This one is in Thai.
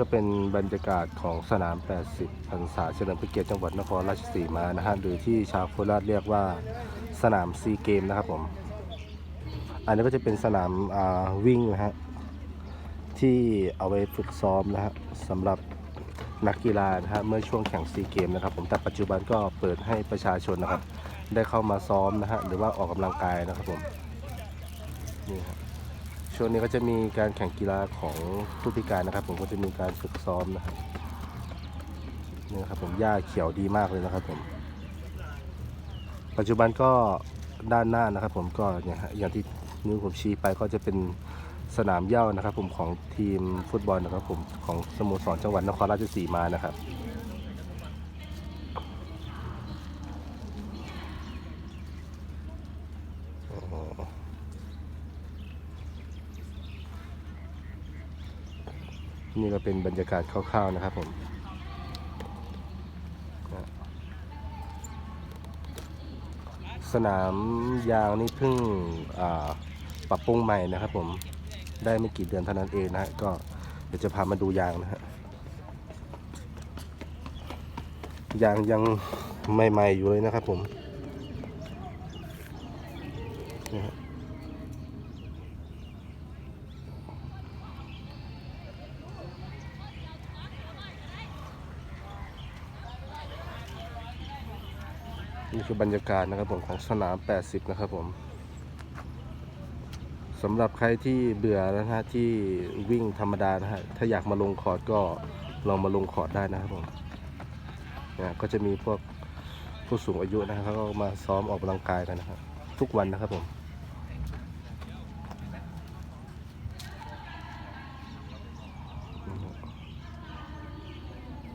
ก็เป็นบรรยากาศของสนาม 80 พรรษาเฉลิมพระเกียรติจังหวัดนครราชสีมานะฮะหรือที่ชาวโคราชเรียกว่าสนามซีเกมนะครับผม อันนี้ก็จะเป็นสนามาวิ่งนะฮะที่เอาไว้ฝึกซ้อมนะฮะสำหรับนักกีฬานะฮะเมื่อช่วงแข่งซีเกมนะครับผมแต่ปัจจุบันก็เปิดให้ประชาชนนะครับ ได้เข้ามาซ้อมนะฮะหรือว่าออกกำลังกายนะครับผมนี่ครับ ช่วงนี้ก็จะมีการแข่งกีฬาของผู้พิการนะครับ ผมก็จะมีการฝึกซ้อมนะครับนี่นะครับผมหญ้าเขียวดีมากเลยนะครับผม ปัจจุบันก็ด้านหน้านะครับ ผมก็เนี่ยฮะอย่างที่นิ้วผมชี้ไปก็จะเป็นสนามเหย้านะครับ ผมของทีมฟุตบอลนะครับ ผมของสโมสรจังหวัดนครราชสีมานะครับ โอ้โห นี่ก็เป็นบรรยากาศคร่าวๆนะครับผมสนามยางนี่เพิ่งปรับปรุงใหม่นะครับผมได้ไม่กี่เดือนเท่านั้นเองนะฮะก็เดี๋ยวจะพามาดูยางนะฮะยางยังใหม่ๆอยู่เลยนะครับผมนี่ฮะ นี่คือบรรยากาศนะครับผมของสนาม 80 นะครับผมสำหรับใครที่เบื่อแล้วนะฮะที่วิ่งธรรมดานะฮะถ้าอยากมาลงคอร์ดก็ลองมาลงคอร์ดได้นะครับผมนะก็จะมีพวกผู้สูงอายุนะครับเขาก็มาซ้อมออกกำลังกายกันนะครับทุกวันนะครับผม